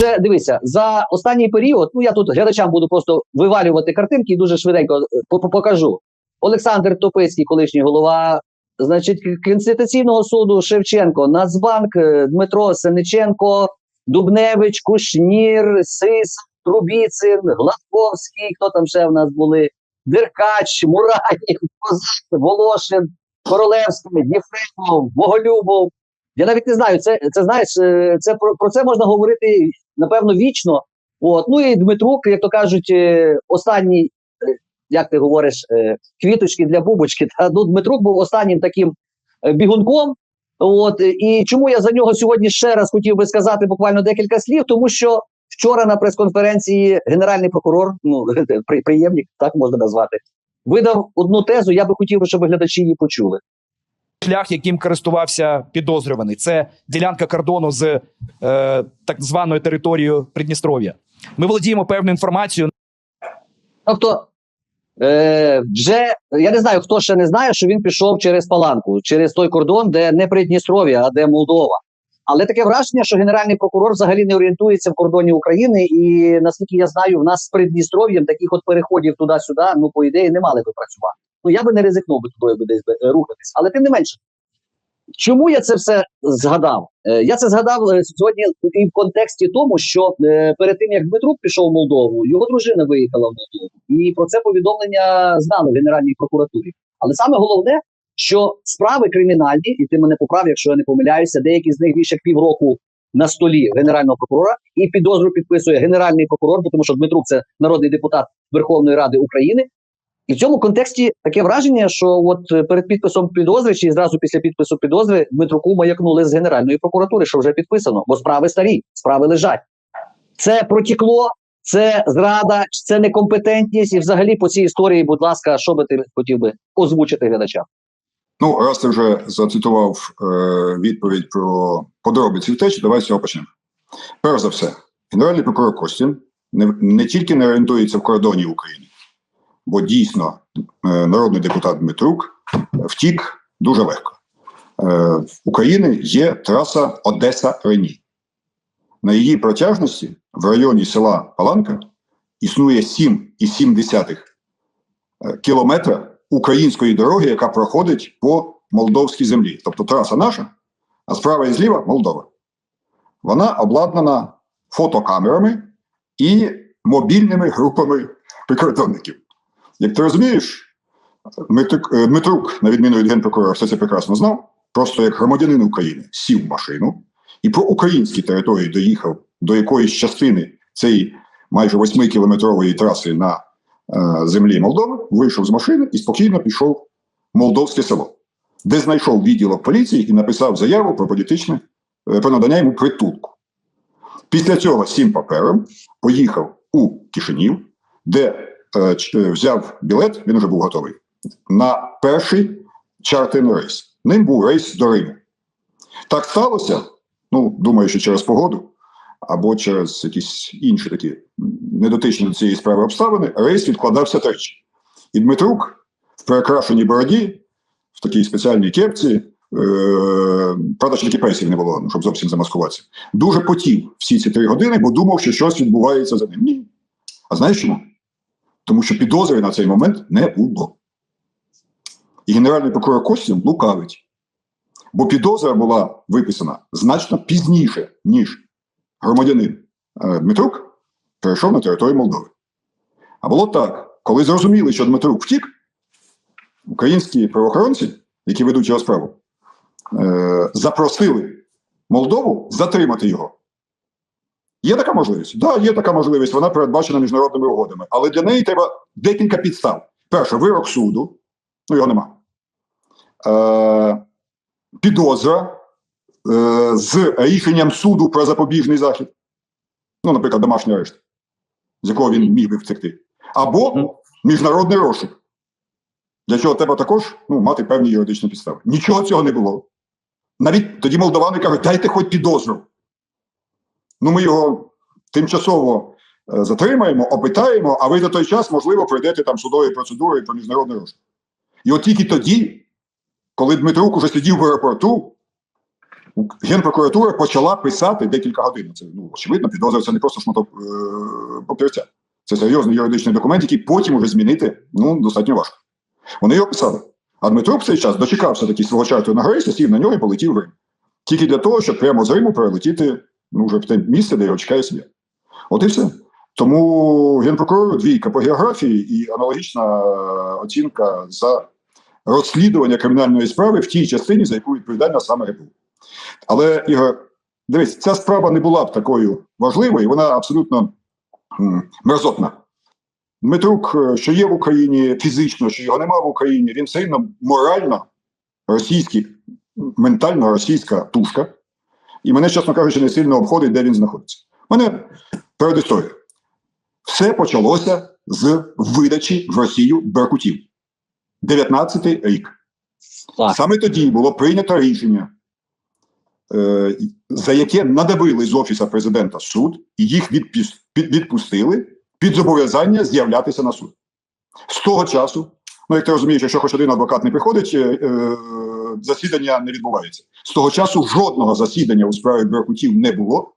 вже дивися за останній період. Ну я тут глядачам буду просто вивалювати картинки і дуже швиденько е, по- по- покажу. Олександр Топицький, колишній голова, значить, Конституційного суду Шевченко, Нацбанк, е, Дмитро Сениченко, Дубневич, Кушнір, Сис, Трубіцин, Гладковський, хто там ще в нас були? Деркач, Мураєв, Волошин, Королевський, Єфремов, Боголюбов. Я навіть не знаю, це, це знаєш, е, це про, про це можна говорити напевно вічно. От. Ну і Дмитрук, як то кажуть, е, останній, е, як ти говориш, квіточки для бубочки. Та ну, Дмитрук був останнім таким бігунком. От і чому я за нього сьогодні ще раз хотів би сказати буквально декілька слів, тому що вчора на прес-конференції генеральний прокурор, ну приємник, так можна назвати, видав одну тезу. Я би хотів, щоб глядачі її почули. Шлях, яким користувався підозрюваний. Це ділянка кордону з е, так званою територією Придністров'я. Ми володіємо певною інформацією. Тобто, е, вже я не знаю, хто ще не знає, що він пішов через Паланку, через той кордон, де не Придністров'я, а де Молдова. Але таке враження, що генеральний прокурор взагалі не орієнтується в кордоні України, і наскільки я знаю, в нас з Придністров'ям таких от переходів туди-сюди, ну по ідеї, не мали би працювати. Ну я би не ризикнув би туди би десь е, рухатись. Але тим не менше, чому я це все згадав? Е, я це згадав е, сьогодні і в контексті тому, що перед тим як Дмитрук пішов в Молдову, його дружина виїхала в Молдову, і про це повідомлення знали в Генеральній прокуратурі. Але саме головне, що справи кримінальні, і ти мене поправ, якщо я не помиляюся, деякі з них більше півроку на столі генерального прокурора, і підозру підписує генеральний прокурор, тому що Дмитрук це народний депутат Верховної Ради України. І в цьому контексті таке враження, що от перед підписом підозри, чи зразу після підпису підозри Дмитруку маякнули з Генеральної прокуратури, що вже підписано, бо справи старі, справи лежать. Це протікло, це зрада, це некомпетентність. І взагалі по цій історії, будь ласка, що би ти хотів би озвучити глядачам? Ну, раз ти вже зацитував е, відповідь про подробиці втечі, давай з цього почнемо. Перш за все, генеральний прокурор Костін не, не тільки не орієнтується в кордоні України, бо дійсно е, народний депутат Дмитрук втік дуже легко. Е, в України є траса Одеса Рені. На її протяжності в районі села Паланка існує 7,7 е, кілометра української дороги, яка проходить по молдовській землі. Тобто траса наша, а справа і зліва Молдова. Вона обладнана фотокамерами і мобільними групами прикордонників. Як ти розумієш, Дмитрук, е, на відміну від генпрокурора, все це прекрасно знав. Просто як громадянин України сів в машину і по українській території доїхав до якоїсь частини цієї майже 8-кілометрової траси на землі Молдови, вийшов з машини і спокійно пішов в Молдовське село, де знайшов відділок поліції і написав заяву про політичне е, про надання йому притулку. Після цього цим папером поїхав у Кишинів, де е, е, взяв білет, він вже був готовий, на перший чартерний рейс. Ним був рейс до Риму. Так сталося, ну, думаю, що через погоду або через якісь інші такі недотичні до цієї справи обставини, рейс відкладався тричі. І Дмитрук в перекрашеній бороді, в такій спеціальній кепці, е, правда, що тільки пейсів не було, ну, щоб зовсім замаскуватися, дуже потів всі ці три години, бо думав, що щось відбувається за ним. Ні. А знаєш чому? Тому що підозри на цей момент не було. І генеральний прокурор Костін лукавить. Бо підозра була виписана значно пізніше, ніж громадянин е, Дмитрук перейшов на територію Молдови. А було так, коли зрозуміли, що Дмитрук втік, українські правоохоронці, які ведуть його справу, е, запросили Молдову затримати його. Є така можливість? Так, да, є така можливість, вона передбачена міжнародними угодами. Але для неї треба декілька підстав. Перше, вирок суду, ну його нема. Е, підозра з рішенням суду про запобіжний захід. Ну, наприклад, домашній арешт, з якого він міг би втекти. Або міжнародний розшук. Для чого треба також ну, мати певні юридичні підстави. Нічого цього не було. Навіть тоді молдавани кажуть, дайте хоч підозру. Ну, ми його тимчасово е, затримаємо, опитаємо, а ви за той час, можливо, пройдете там судові процедури про міжнародний розшук. І от тільки тоді, коли Дмитрук уже сидів в аеропорту, Генпрокуратура почала писати декілька годин. Це ну очевидно, підозра це не просто шматок е, папірця. Це серйозний юридичний документ, який потім уже змінити ну достатньо важко. Вони його писали. А Дмитро в цей час дочекався таки свого чарту на грейсі, сів на нього і полетів в Рим. Тільки для того, щоб прямо з Риму перелетіти ну, вже в те місце, де його чекає сім'я. От і все. Тому генпрокурору двійка по географії і аналогічна е, оцінка за розслідування кримінальної справи в тій частині, за яку відповідальна саме ГПУ. Але Ігор, дивись, ця справа не була б такою важливою, вона абсолютно мерзотна. Дмитрук, е, що є в Україні фізично, що його нема в Україні, він все одно морально російський, ментально російська тушка. І мене, чесно кажучи, не сильно обходить, де він знаходиться. У мене перед історією. Все почалося з видачі в Росію беркутів. 19-й рік. Так. Саме тоді було прийнято рішення, за яке надавили з офіса президента суд, і їх відпустили під зобов'язання з'являтися на суд. З того часу, ну як ти розумієш, якщо хоч один адвокат не приходить, е, е, засідання не відбувається. З того часу жодного засідання у справі Беркутів не було,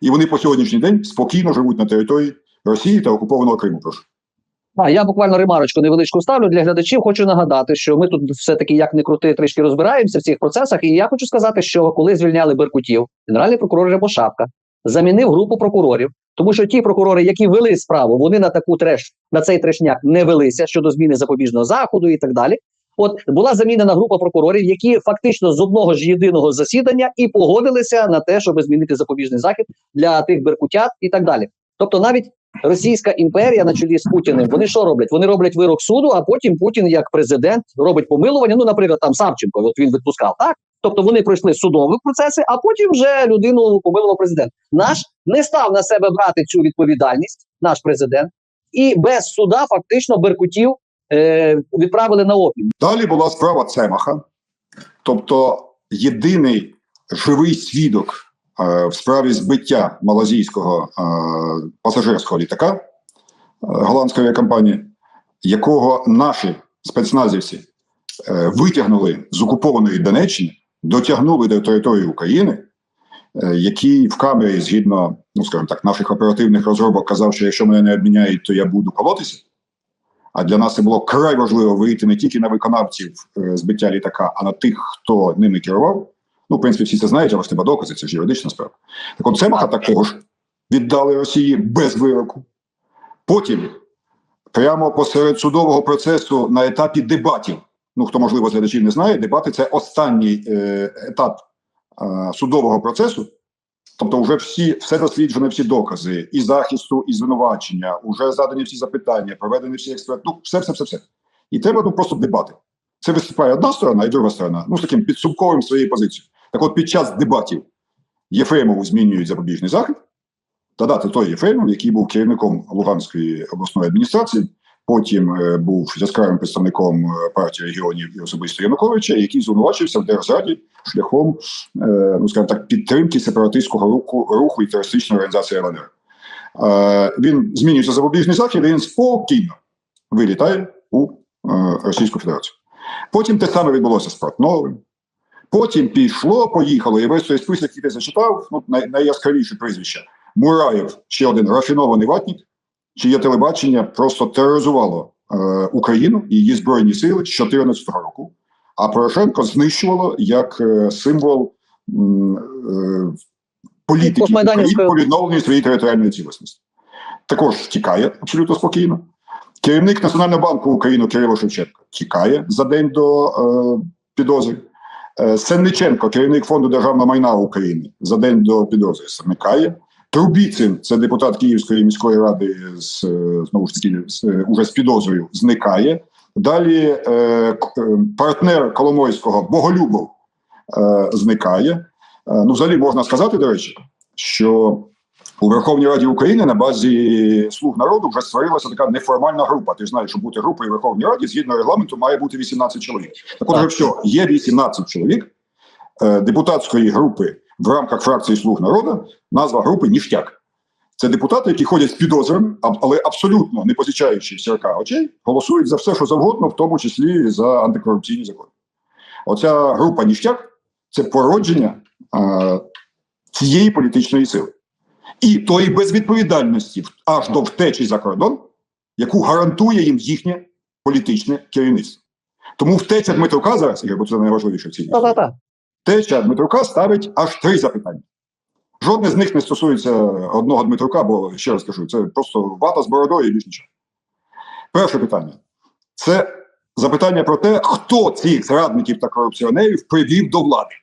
і вони по сьогоднішній день спокійно живуть на території Росії та окупованого Криму. Прошу. А я буквально ремарочку невеличку ставлю для глядачів. Хочу нагадати, що ми тут все-таки як не крути, трішки розбираємося в цих процесах. І я хочу сказати, що коли звільняли Беркутів, генеральний прокурор Рябошапка замінив групу прокурорів, тому що ті прокурори, які вели справу, вони на таку треш на цей трешняк не велися щодо зміни запобіжного заходу і так далі. От була замінена група прокурорів, які фактично з одного ж єдиного засідання і погодилися на те, щоб змінити запобіжний захід для тих беркутят і так далі. Тобто, навіть Російська імперія на чолі з Путіним, вони що роблять? Вони роблять вирок суду, а потім Путін, як президент, робить помилування. Ну, наприклад, там Савченко, от він відпускав, так? Тобто вони пройшли судові процеси, а потім вже людину помилував президент. Наш не став на себе брати цю відповідальність, наш президент, і без суда фактично Беркутів е, відправили на опір. Далі була справа Цемаха, тобто єдиний живий свідок в справі збиття малазійського е, пасажирського літака е, голландської авіакомпанії, якого наші спецназівці е, витягнули з окупованої Донеччини, дотягнули до території України, е, який в камері, згідно, ну скажімо так, наших оперативних розробок, казав, що якщо мене не обміняють, то я буду колотися. А для нас це було край важливо вийти не тільки на виконавців е, збиття літака, а на тих, хто ними керував. Ну, в принципі, всі це знають, але ж треба докази, це ж юридична справа. Так от Цемаха також віддали Росії без вироку. Потім, прямо посеред судового процесу на етапі дебатів. Ну, хто можливо з глядачів не знає, дебати це останній е, етап е, судового процесу. Тобто, вже всі все досліджено, всі докази і захисту, і звинувачення, вже задані всі запитання, проведені всі експерти. Ну, все, все, все, все. І треба ну просто дебати. Це виступає одна сторона і друга сторона. Ну, з таким підсумковим своєї позиції. Так от під час дебатів Єфремову змінюють запобіжний захід. Та дати той Єфремов, який був керівником Луганської обласної адміністрації, потім е, був яскравим представником е, партії регіонів і особисто Януковича, який звинувачився в державі шляхом, е, ну скажімо так, підтримки сепаратистського руху, руху і терористичної організації ЛНР. Він змінюється запобіжний захід, і він спокійно вилітає у Російську Федерацію. Потім те саме відбулося з Портновим. Потім пішло, поїхало, і весь той список, який ти зачитав, ну, най, найяскравіші прізвища. Мураєв, ще один рафінований ватник, чиє телебачення просто тероризувало е, Україну і її збройні сили з 2014 року. А Порошенко знищувало як е, символ м, е, політики України по відновленню своєї територіальної цілісності. Також тікає абсолютно спокійно. Керівник Національного банку України Кирило Шевченко тікає за день до е, підозри. Е, Сенниченко, керівник фонду державного майна України, за день до підозри зникає. Трубіцин, це депутат Київської міської ради з е, знову ж таки е, уже з підозрою, зникає. Далі е, партнер Коломойського Боголюбов е, зникає. Е, ну, взагалі можна сказати, до речі, що у Верховній Раді України на базі слуг народу вже створилася така неформальна група. Ти ж знаєш, щоб бути групою Верховній Раді згідно регламенту має бути 18 чоловік. Так от все, є 18 чоловік е, депутатської групи в рамках фракції слуг народу. Назва групи Ніштяк. Це депутати, які ходять з підозрами, але абсолютно не позичаючи сірка очей, голосують за все, що завгодно, в тому числі за антикорупційні закони. Оця група Ніштяк це породження е, цієї політичної сили і тої безвідповідальності аж до втечі за кордон, яку гарантує їм їхнє політичне керівництво. Тому втеча Дмитрука зараз, бо це найважливіше в цій. Втеча Дмитрука ставить аж три запитання. Жодне з них не стосується одного Дмитрука, бо ще раз кажу, це просто вата з бородою і більш нічого. Перше питання це запитання про те, хто цих зрадників та корупціонерів привів до влади.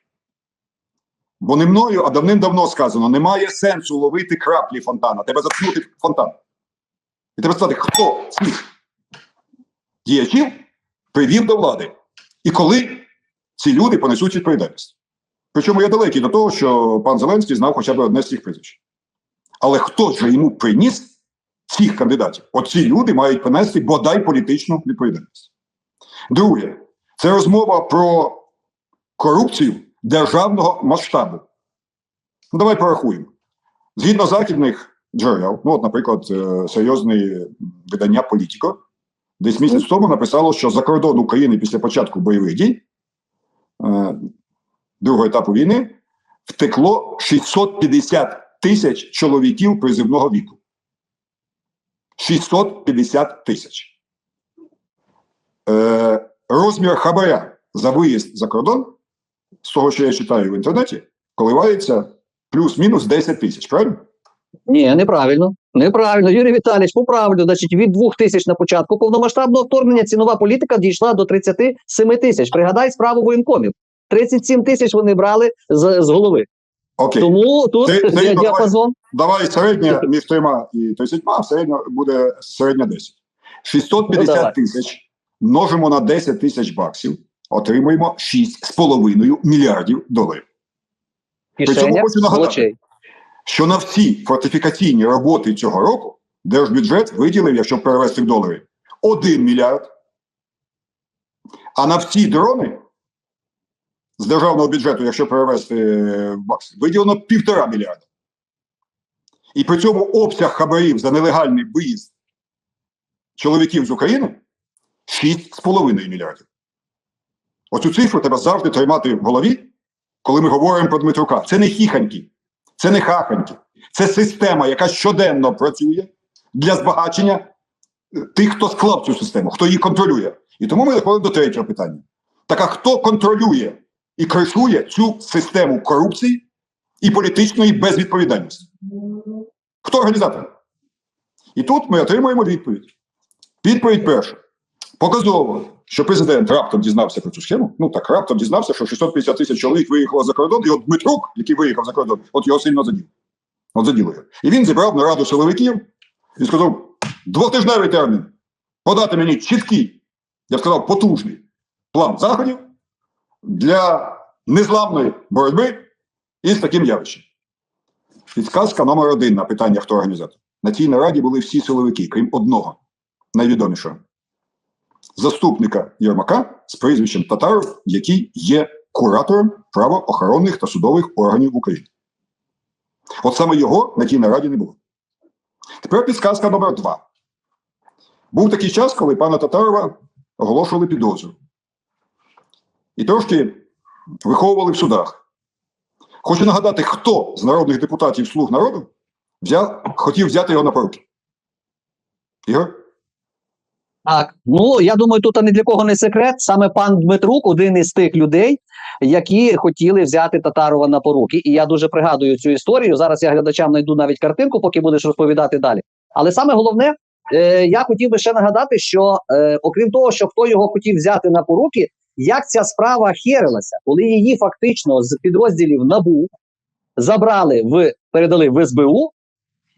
Бо не мною, а давним-давно сказано: немає сенсу ловити краплі фонтана. Треба заткнути фонтан. І треба сказати, хто цих діячів привів до влади. І коли ці люди понесуть відповідальність. Причому я далекий до того, що пан Зеленський знав хоча б одне з цих прізвищ. Але хто ж йому приніс цих кандидатів? Оці люди мають понести бодай політичну відповідальність. Друге, це розмова про корупцію державного масштабу. Ну, давай порахуємо. Згідно західних джерел, ну, от, наприклад, е, серйозне видання Політіко, десь місяць тому написало, що за кордон України після початку бойових дій е, другого етапу війни втекло 650 тисяч чоловіків призивного віку. 650 тисяч. Е, розмір хабаря за виїзд за кордон, з того, що я читаю в інтернеті, коливається плюс-мінус 10 тисяч, правильно? Ні, неправильно. Неправильно. Юрій Віталійович, поправлю. Значить, від 2 тисяч на початку повномасштабного вторгнення цінова політика дійшла до 37 тисяч. Пригадай справу воєнкомів. 37 тисяч вони брали з, з голови. Окей. Тому тут Ти- ти є давай. діапазон. Давай середня між трьома і 30, а середня буде середня 10. 650 Ну, тисяч множимо на 10 тисяч баксів, отримуємо 6,5 мільярдів доларів. цьому хочу нагадати. Що на всі фортифікаційні роботи цього року держбюджет виділив, якщо перевести в долари, 1 мільярд. А на всі дрони з державного бюджету, якщо перевести е, в бакси, виділено півтора мільярда. І при цьому обсяг хабарів за нелегальний виїзд чоловіків з України 6,5 мільярдів. Оцю цифру треба завжди тримати в голові, коли ми говоримо про Дмитрука. Це не хіханьки, це не хаханьки. Це система, яка щоденно працює для збагачення е, тих, хто склав цю систему, хто її контролює. І тому ми доходимо до третього питання. Так а хто контролює і кришує цю систему корупції і політичної безвідповідальності? Хто організатор? І тут ми отримуємо відповідь. Відповідь перша. Показово, що президент раптом дізнався про цю схему. Ну так, раптом дізнався, що 650 тисяч чоловік виїхало за кордон, і от Дмитрук, який виїхав за кордон, от його сильно задів. От заділо його. І він зібрав нараду силовиків і сказав: двотижневий термін. Подати мені чіткий, я б сказав, потужний план заходів для незламної боротьби із таким явищем. Підсказка номер один на питання, хто організатор. На цій нараді були всі силовики, крім одного, найвідомішого заступника Єрмака з прізвищем Татаров, який є куратором правоохоронних та судових органів України. От саме його на тій нараді не було. Тепер підсказка номер два. Був такий час, коли пана Татарова оголошували підозру. І трошки виховували в судах. Хочу нагадати, хто з народних депутатів Слуг народу взяв, хотів взяти його на поруки. Ігор? Так, ну я думаю, тут не для кого не секрет. Саме пан Дмитрук один із тих людей, які хотіли взяти Татарова на поруки. І я дуже пригадую цю історію. Зараз я глядачам знайду навіть картинку, поки будеш розповідати далі. Але саме головне, е, я хотів би ще нагадати, що е, окрім того, що хто його хотів взяти на поруки, як ця справа херилася, коли її фактично з підрозділів НАБУ забрали в передали в СБУ,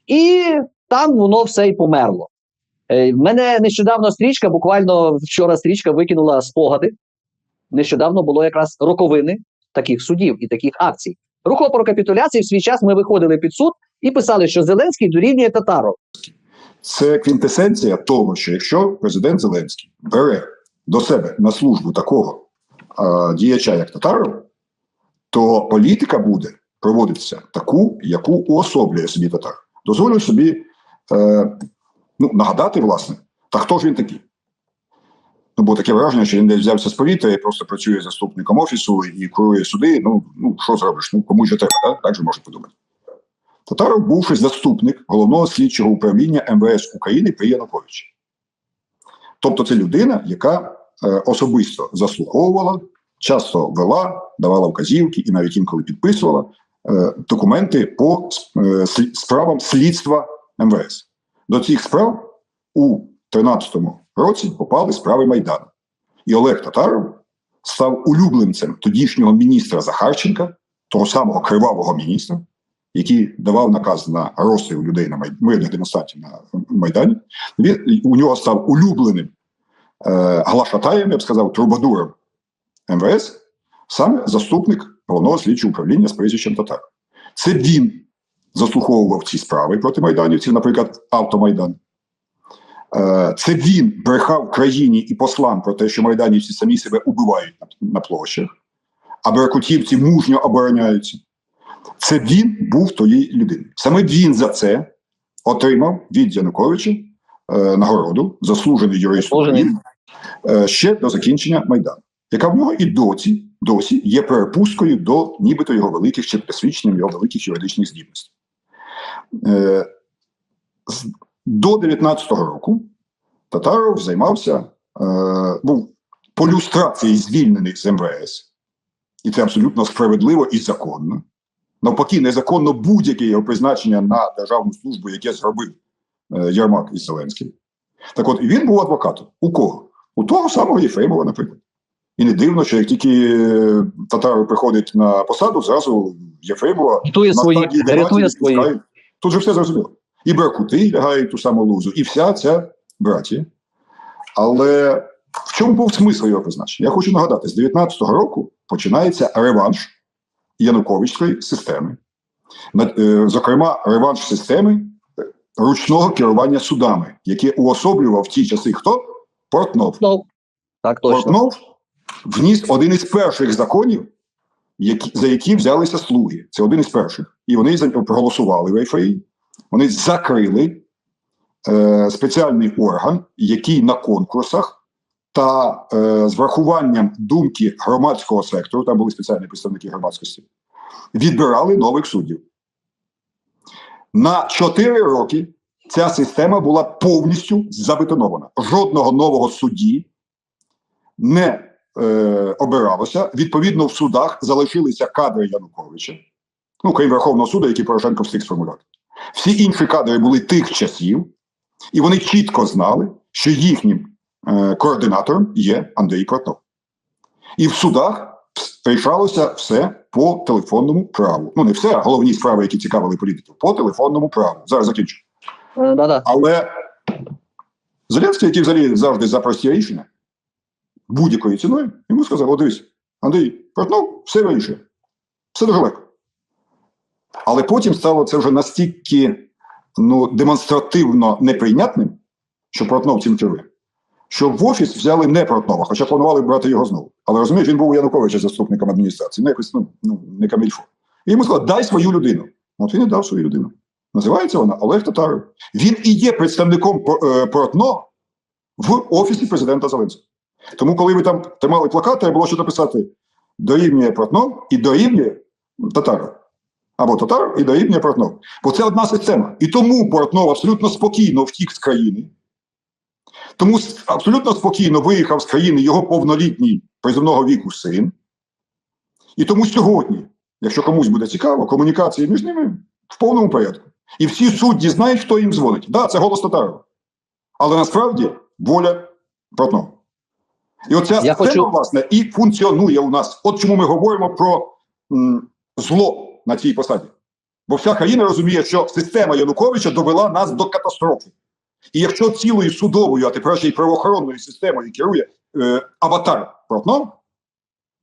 і там воно все і померло. Е, В мене нещодавно стрічка, буквально вчора стрічка викинула спогади. Нещодавно було якраз роковини таких судів і таких акцій. Рухова про капітуляції в свій час ми виходили під суд і писали, що Зеленський дорівнює Татаров. Це квінтесенція того, що якщо президент Зеленський бере до себе на службу такого а, діяча, як Татаров, то політика буде проводитися таку, яку уособлює собі Татар. Дозволю собі е, ну, нагадати, власне, та хто ж він такий. Ну, бо таке враження, що він десь взявся з повітря і просто працює заступником офісу і курує суди. Ну, ну що зробиш? Ну, кому ж треба, так? так же можна подумати. Татаров бувши заступник головного слідчого управління МВС України при Януковичі. Тобто це людина, яка е, особисто заслуговувала, часто вела, давала вказівки і навіть інколи підписувала е, документи по е, справам слідства МВС. До цих справ у 2013 році попали справи Майдану. І Олег Татаров став улюбленцем тодішнього міністра Захарченка, того самого кривавого міністра, який давав наказ на розстріл людей на май... мирних демонстрантів на Майдані. Він у нього став улюбленим е, глашатаєм, я б сказав, трубадуром МВС, саме заступник головного слідчого управління з прізвищем Татар. Це він заслуховував ці справи проти майданівців, наприклад, автомайдан. Е, Це він брехав країні і послам про те, що майданівці самі себе убивають на, на площах, а беркутівці мужньо обороняються. Це він був тої людини. Саме він за це отримав від Януковича е, нагороду заслужений юрист е, ще до закінчення Майдану, яка в нього і досі, досі є перепусткою до нібито його великих чи присвідченням його великих юридичних здібностей. Е, до 19-го року Татаров займався, е, був по люстрації звільнений з МВС, і це абсолютно справедливо і законно. Навпаки, незаконно будь-яке його призначення на державну службу, яке зробив е, Єрмак із Зеленським. Так от, він був адвокатом. У кого? У того самого Єфремова, наприклад. І не дивно, що як тільки е, Татаров приходить на посаду, зразу Єфремова Рятує на свої, рятує свої. Тут же все зрозуміло. І Беркути лягають ту саму лузу, і вся ця братія. Але в чому був смисл його призначення? Я хочу нагадати, з 19-го року починається реванш Януковичської системи. Е, Зокрема, реванш системи е, ручного керування судами, яке уособлював в ті часи хто? Портнов. Так точно. Портнов вніс один із перших законів, які, за які взялися слуги. Це один із перших. І вони проголосували в ЕФАІ. Вони закрили е, спеціальний орган, який на конкурсах та е, з врахуванням думки громадського сектору, там були спеціальні представники громадськості, відбирали нових суддів. На 4 роки ця система була повністю забетонована. Жодного нового судді не е, обиралося. Відповідно, в судах залишилися кадри Януковича, ну, крім Верховного суду, який Порошенко встиг сформулювати. Всі інші кадри були тих часів, і вони чітко знали, що їхнім е, координатором є Андрій Портнов. І в судах рішалося все по телефонному праву. Ну, не все, а головні справи, які цікавили політиків, по телефонному праву. Зараз закінчу. Е, Да-да. Але Зеленський, який взагалі завжди за прості рішення, будь-якою ціною, йому сказав: О, дивись, Андрій, Портнов все вирішує. Все дуже легко. Але потім стало це вже настільки ну, демонстративно неприйнятним, що Портнов цим керує, що в офіс взяли не Портнова, хоча планували брати його знову. Але розумієш, він був у Януковича заступником адміністрації, ну якось ну, ну, не камільфо. І йому сказали, дай свою людину. От він і дав свою людину. Називається вона Олег Татаров. Він і є представником е, Портно в офісі президента Зеленського. Тому, коли ви там тримали плакати, треба було що написати дорівнює Портно і дорівнює Татаров. Або Татаров і дорівнює Портнов. Бо це одна система. І тому Портнов абсолютно спокійно втік з країни. Тому абсолютно спокійно виїхав з країни його повнолітній приземного віку син. І тому сьогодні, якщо комусь буде цікаво, комунікації між ними в повному порядку. І всі судді знають, хто їм дзвонить. Так, да, це голос Татарова. Але насправді воля Портнова. І оця Я система, хочу- власне, і функціонує у нас. От чому ми говоримо про м, зло на цій посаді. Бо вся країна розуміє, що система Януковича довела нас до катастрофи. І якщо цілою судовою, а тепер ще й правоохоронною системою керує е, аватар Портнов,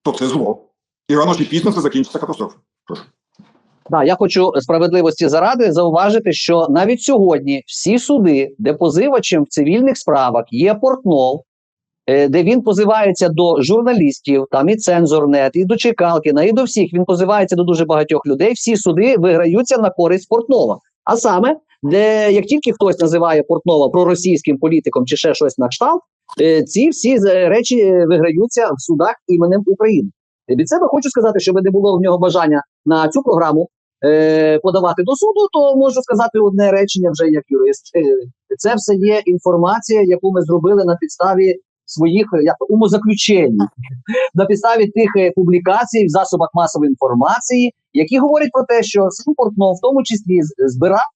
то це зло. І рано чи пізно це закінчиться катастрофою. Прошу. Да, я хочу справедливості заради зауважити, що навіть сьогодні всі суди, де позивачем в цивільних справах є Портнов, де він позивається до журналістів, там і цензорнет, і до Чекалкіна, і до всіх. Він позивається до дуже багатьох людей. Всі суди виграються на користь Портнова. А саме, де як тільки хтось називає Портнова проросійським політиком чи ще щось на кшталт, е, ці всі речі е, виграються в судах іменем України. Е, Від себе хочу сказати, щоб не було в нього бажання на цю програму е, подавати до суду, то можу сказати одне речення вже як юрист. Е, Це все є інформація, яку ми зробили на підставі своїх е, як умозаключень, на підставі тих е, публікацій в засобах масової інформації, які говорять про те, що Супортно в тому числі збирав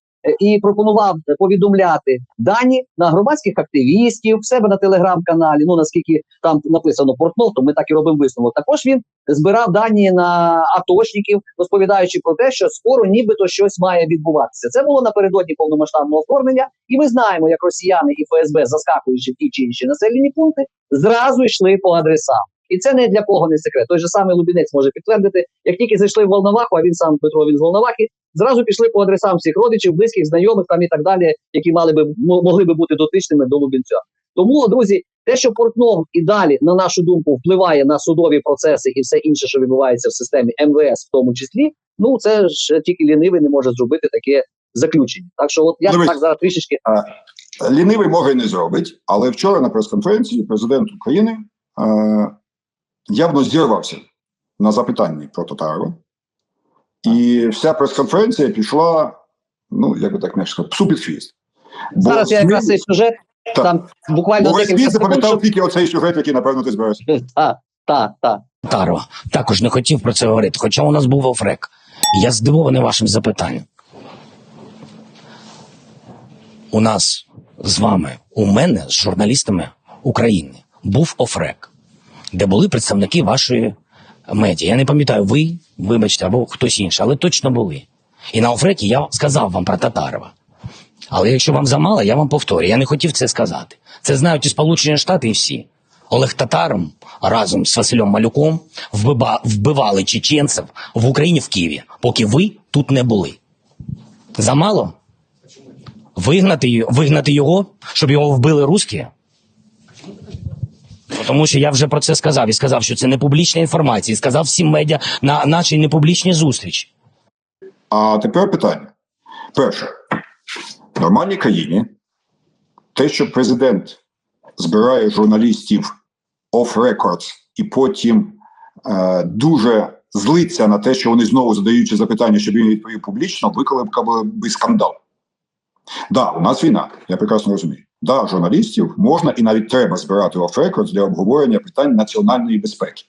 і пропонував е, повідомляти дані на громадських активістів в себе на телеграм-каналі. Ну наскільки там написано Портнов, то ми так і робимо висновок. Також він збирав дані на атошників, розповідаючи про те, що скоро нібито щось має відбуватися. Це було напередодні повномасштабного вторгнення, і ми знаємо, як росіяни і ФСБ, заскакуючи в ті чи інші населені пункти, зразу йшли по адресам. І це не для кого не секрет. Той же самий Лубінець може підтвердити, як тільки зайшли в Волноваху, а він сам Петро він з Волновахи, зразу пішли по адресам всіх родичів, близьких, знайомих там і так далі, які мали би могли би бути дотичними до Лубінця. Тому, друзі, те, що Портнов і далі, на нашу думку, впливає на судові процеси і все інше, що відбувається в системі МВС, в тому числі, ну це ж тільки лінивий не може зробити таке заключення. Так що, от я Дивись. так зараз трішечки Лінивий може і не зробить, але вчора на прес-конференції президент України е, явно зірвався на запитання про Татарова. І вся прес-конференція пішла, ну, як би так не сказати, псу під хвіст. Бо зараз. Я якраз цей сюжет Так. там буквально бо весь світ запам'ятав щоб- тільки оцей сюжет, який, напевно, ти збираєшся. Так, так, так. Таро також не хотів про це говорити, хоча у нас був офрек. Я здивований вашим запитанням. У нас з вами, у мене з журналістами України, був офрек, де були представники вашої медіа. Я не пам'ятаю, ви, вибачте, або хтось інший, але точно були. І на офрекі я сказав вам про Татарова. Але якщо вам замало, я вам повторю. Я не хотів це сказати. Це знають і Сполучені Штати, і всі. Олег Татаром разом з Василем Малюком вбива, вбивали чеченців в Україні в Києві, поки ви тут не були. Замало? Вигнати, вигнати його, щоб його вбили русські? Тому що я вже про це сказав і сказав, що це не публічна інформація, і сказав всім медіа на нашій непублічній зустрічі. А тепер питання. Перше, в нормальній країні те, що президент збирає журналістів off records і потім е, дуже злиться на те, що вони знову задаючи запитання, щоб він відповів публічно, викликав би скандал. Да, у нас війна, я прекрасно розумію. Да, журналістів можна і навіть треба збирати records для обговорення питань національної безпеки.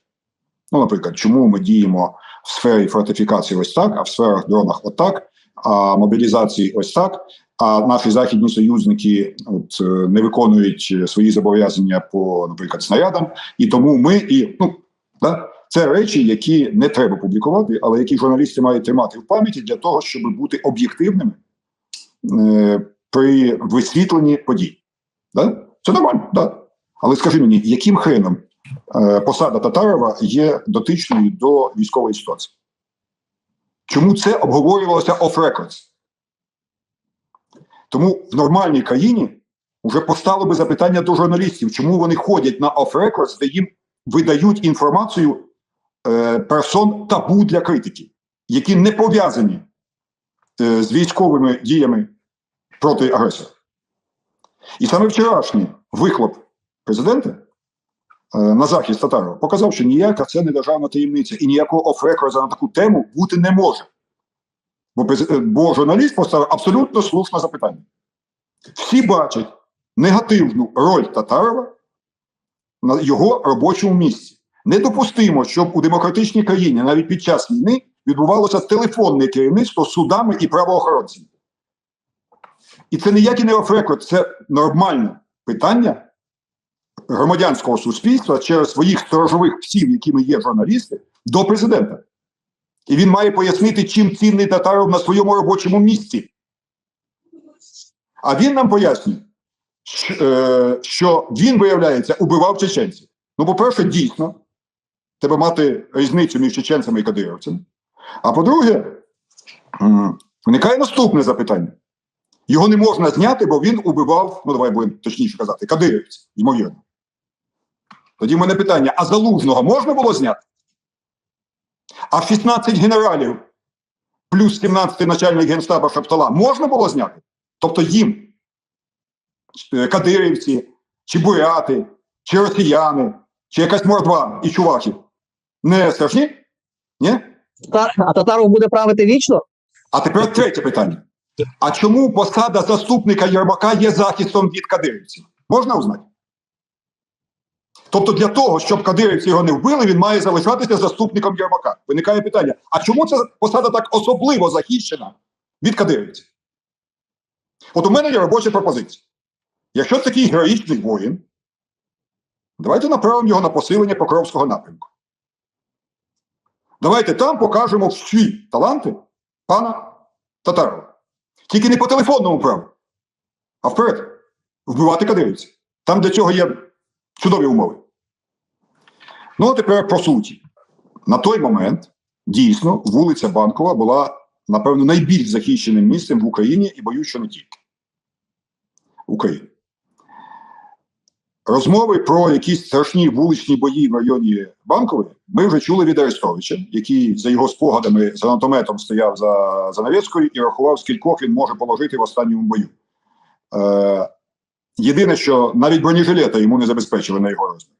Ну, наприклад, чому ми діємо в сфері фортифікації ось так, а в сферах дронах отак, а мобілізації ось так. А наші західні союзники от, е, не виконують свої зобов'язання по, наприклад, снарядам, і тому ми і ну да, це речі, які не треба публікувати, але які журналісти мають тримати в пам'яті для того, щоб бути об'єктивними е, при висвітленні подій. Да? Це нормально, да. Але скажи мені, яким хреном е, посада Татарова є дотичною до військової ситуації? Чому це обговорювалося records? Тому в нормальній країні вже постало би запитання до журналістів, чому вони ходять на records, де їм видають інформацію е, персон табу для критики, які не пов'язані е, з військовими діями проти агресора. І саме вчорашній вихлоп президента е, на захист Татарова показав, що ніяка це не державна таємниця і ніякого оф-рекорда на таку тему бути не може. Бо, е, бо журналіст поставив абсолютно слушне запитання. Всі бачать негативну роль Татарова на його робочому місці. Недопустимо, щоб у демократичній країні навіть під час війни відбувалося телефонне керівництво судами і правоохоронцями. І це ніякий не офрекорд, це нормальне питання громадянського суспільства через своїх сторожових псів, якими є журналісти, до президента. І він має пояснити, чим цінний Татаров на своєму робочому місці. А він нам пояснює, що, е, він, виявляється, убивав чеченців. Ну, по-перше, дійсно, треба мати різницю між чеченцями і кадирівцями. А по-друге, виникає наступне запитання. Його не можна зняти, бо він убивав, ну давай будемо точніше казати, кадирівців, ймовірно. Тоді в мене питання: а залужного можна було зняти? А 16 генералів плюс 17 начальник генштаба Шаптала можна було зняти? Тобто їм е, кадирівці, чи буряти, чи росіяни, чи якась мордва і чувахи не страшні? Ні? А Татаров буде правити вічно? А тепер третє питання. А чому посада заступника Єрмака є захистом від кадирівців? Можна узнати? Тобто для того, щоб кадирівці його не вбили, він має залишатися заступником Єрмака. Виникає питання: а чому ця посада так особливо захищена від кадирівців? От у мене є робоча пропозиція. Якщо такий героїчний воїн, давайте направимо його на посилення Покровського напрямку. Давайте там покажемо всі таланти пана Татарова. Тільки не по телефонному праву, а вперед. Вбивати кадирівців. Там для цього є чудові умови. Ну, а тепер по суті. На той момент дійсно вулиця Банкова була, напевно, найбільш захищеним місцем в Україні і боюсь, що не тільки в Україні. Розмови про якісь страшні вуличні бої в районі Банкової ми вже чули від Арестовича, який за його спогадами з гранатометом стояв за Занавецькою і рахував, скількох він може положити в останньому бою. Е, єдине, що навіть бронежилета йому не забезпечили на його розмір.